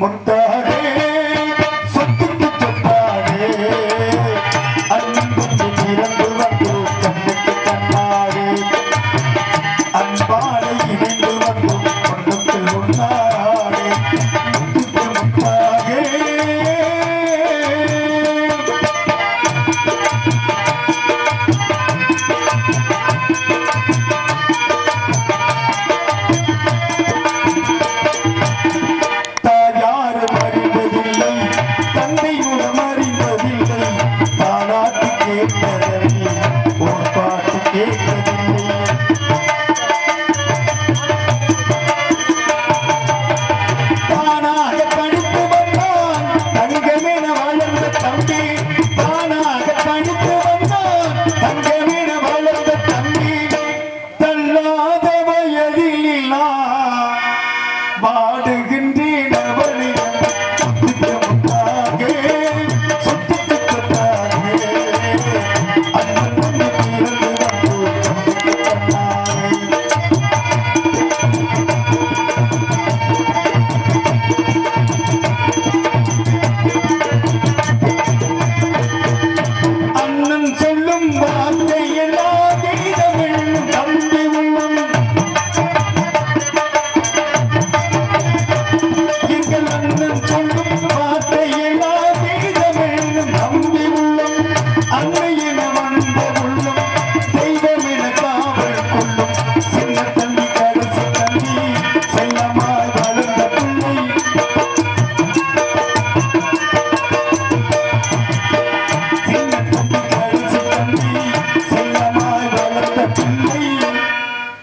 முத்தாரே சொத்துக்கு சொத்தாரே அன்புக்கு திறந்து வந்து கண்ணுக்கு அன்பாலை இணைந்து வந்து பொண்ணுக்கு முன்னாரே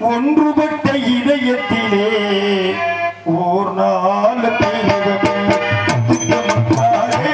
ஒன்றுபட்ட இதயத்திலே ஓர் நாள் தெய்வமே திட்டமிட்டாரே,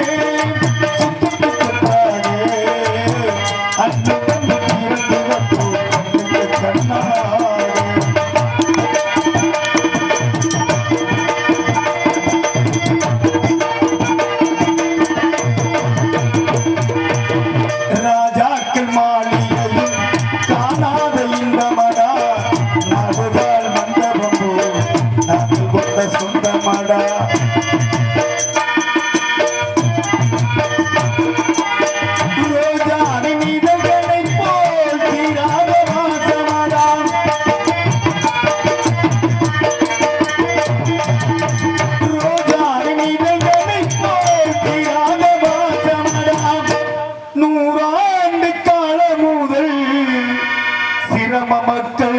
Mama Dad.